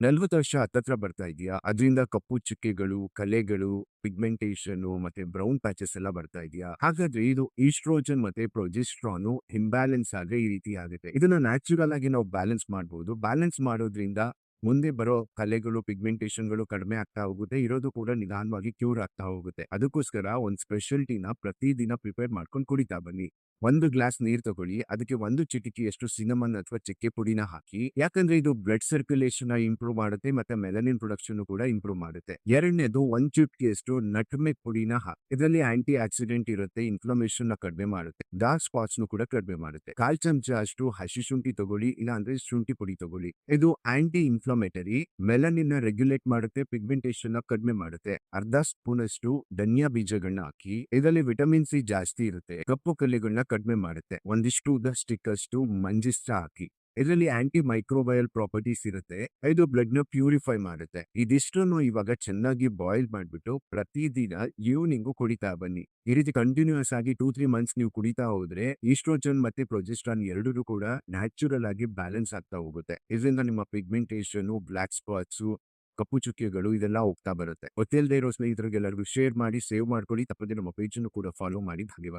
ನಲ್ವತ್ತು ವರ್ಷ ಹತ್ತತ್ರ ಬರ್ತಾ ಇದೆಯಾ ಅದರಿಂದ ಕಪ್ಪು ಚುಕ್ಕೆಗಳು, ಕಲೆಗಳು, ಪಿಗ್ಮೆಂಟೇಷನ್ ಮತ್ತೆ ಬ್ರೌನ್ ಪ್ಯಾಚಸ್ ಎಲ್ಲ ಬರ್ತಾ ಇದೆಯಾ ಹಾಗಾದ್ರೆ ಇದು ಈಸ್ಟ್ರೋಜನ್ ಮತ್ತೆ ಪ್ರೊಜೆಸ್ಟ್ರಾನ್ ಇಂಬ್ಯಾಲೆನ್ಸ್ ಆದ್ರೆ ಈ ರೀತಿ ಆಗುತ್ತೆ. ಇದನ್ನ ನ್ಯಾಚುರಲ್ ಆಗಿ ನಾವು ಬ್ಯಾಲೆನ್ಸ್ ಮಾಡಬಹುದು ಬ್ಯಾಲೆನ್ಸ್ ಮಾಡೋದ್ರಿಂದ ಮುಂದೆ ಬರೋ ಕಲೆಗಳು, ಪಿಗ್ಮೆಂಟೇಷನ್ಗಳು ಕಡಿಮೆ ಆಗ್ತಾ ಹೋಗುತ್ತೆ. ಇರೋದು ಕೂಡ ನಿಧಾನವಾಗಿ ಕ್ಯೂರ್ ಆಗ್ತಾ ಹೋಗುತ್ತೆ. ಅದಕ್ಕೋಸ್ಕರ ಒಂದು ಸ್ಪೆಷಲ್ ಟೀನ ಪ್ರತಿದಿನ ಪ್ರಿಪೇರ್ ಮಾಡ್ಕೊಂಡು ಕುಡಿತಾ ಬನ್ನಿ. ಒಂದು ಗ್ಲಾಸ್ ನೀರ್ ತಗೊಳ್ಳಿ, ಅದಕ್ಕೆ ಒಂದು ಚಿಟಿಕೆಯಷ್ಟು ಸಿನಮನ್ ಅಥವಾ ಚಕ್ಕೆ ಪುಡಿನ ಹಾಕಿ, ಯಾಕಂದ್ರೆ ಇದು ಬ್ಲಡ್ ಸರ್ಕ್ಯುಲೇಷನ್ ಇಂಪ್ರೂವ್ ಮಾಡುತ್ತೆ ಮತ್ತೆ ಮೆಲನಿನ್ ಪ್ರೊಡಕ್ಷನ್ ಕೂಡ ಇಂಪ್ರೂವ್ ಮಾಡುತ್ತೆ. ಎರಡನೇದು ಒಂದ್ ಚಿಟಿಕೆಯಷ್ಟು ನಟ್ಮೆಗ್ ಪುಡಿನ ಹಾಕಿ, ಇದರಲ್ಲಿ ಆಂಟಿ ಆಕ್ಸಿಡೆಂಟ್ ಇರುತ್ತೆ ಇನ್ಫ್ಲಮೇಷನ್ನ ಕಡಿಮೆ ಮಾಡುತ್ತೆ ಡಾರ್ಕ್ ಸ್ಪಾಟ್ಸ್ ನು ಕೂಡ ಕಡಿಮೆ ಮಾಡುತ್ತೆ. ಕಾಲ್ ಚಮಚ ಅಷ್ಟು ಹಸಿ ಶುಂಠಿ ತಗೊಳ್ಳಿ ಇಲ್ಲ ಅಂದ್ರೆ ಶುಂಠಿ ಪುಡಿ ತಗೊಳ್ಳಿ. ಇದು ಆಂಟಿ ಇನ್ಫ್ಲಮೇಟರಿ ಮೆಲನಿನ್ನ ರೆಗ್ಯುಲೇಟ್ ಮಾಡುತ್ತೆ ಪಿಗ್ಮೆಂಟೇಷನ್ನ ಕಡಿಮೆ ಮಾಡುತ್ತೆ. ಅರ್ಧ ಸ್ಪೂನ್ ಅಷ್ಟು ಧನಿಯಾ ಬೀಜಗಳನ್ನ ಹಾಕಿ, ಇದರಲ್ಲಿ ವಿಟಮಿನ್ ಸಿ ಜಾಸ್ತಿ ಇರುತ್ತೆ, ಕಪ್ಪು ಕಲೆಗಳನ್ನ ಕಡಿಮೆ ಮಾಡುತ್ತೆ. ಒಂದಿಷ್ಟು ಸ್ಟಿಕ್ ಅಷ್ಟು ಮಂಜಿಷ್ಟ ಹಾಕಿ. ಇದರಲ್ಲಿ ಆಂಟಿ ಮೈಕ್ರೋಬಯಲ್ ಪ್ರಾಪರ್ಟೀಸ್ ಇರುತ್ತೆ. ಇದು ಬ್ಲಡ್ನ ಪ್ಯೂರಿಫೈ ಮಾಡುತ್ತೆ. ಇದಿಷ್ಟನ್ನು ಇವಾಗ ಚೆನ್ನಾಗಿ ಬಾಯ್ಲ್ ಮಾಡ್ಬಿಟ್ಟು ಪ್ರತಿದಿನ ಈವ್ನಿಂಗು ಕುಡಿತಾ ಬನ್ನಿ. ಈ ರೀತಿ ಕಂಟಿನ್ಯೂಸ್ ಆಗಿ ಟೂ ತ್ರೀ ಮಂತ್ಸ್ ನೀವು ಕುಡಿತಾ ಹೋದ್ರೆ ಈಸ್ಟ್ರೋಜನ್ ಮತ್ತೆ ಪ್ರೊಜೆಸ್ಟ್ರಾನ್ ಎರಡೂ ಕೂಡ ನ್ಯಾಚುರಲ್ ಆಗಿ ಬ್ಯಾಲೆನ್ಸ್ ಆಗ್ತಾ ಹೋಗುತ್ತೆ. ಇದರಿಂದ ನಿಮ್ಮ ಪಿಗ್ಮೆಂಟೇಷನ್ ಬ್ಲಾಕ್ ಸ್ಪಾಟ್ಸ್ ಕಪ್ಪು ಚುಕ್ಕೆಗಳು ಇದೆಲ್ಲ ಹೋಗ್ತಾ ಬರುತ್ತೆ. ಗೊತ್ತಿಲ್ಲದೆ ಇರೋ ಸ್ನೇಹಿತರಿಗೆಲ್ಲರಿಗೂ ಶೇರ್ ಮಾಡಿ ಸೇವ್ ಮಾಡ್ಕೊಳ್ಳಿ. ತಪ್ಪದೆ ನಮ್ಮ ಪೇಜನ್ನು ಕೂಡ ಫಾಲೋ ಮಾಡಿ. ಧನ್ಯವಾದ.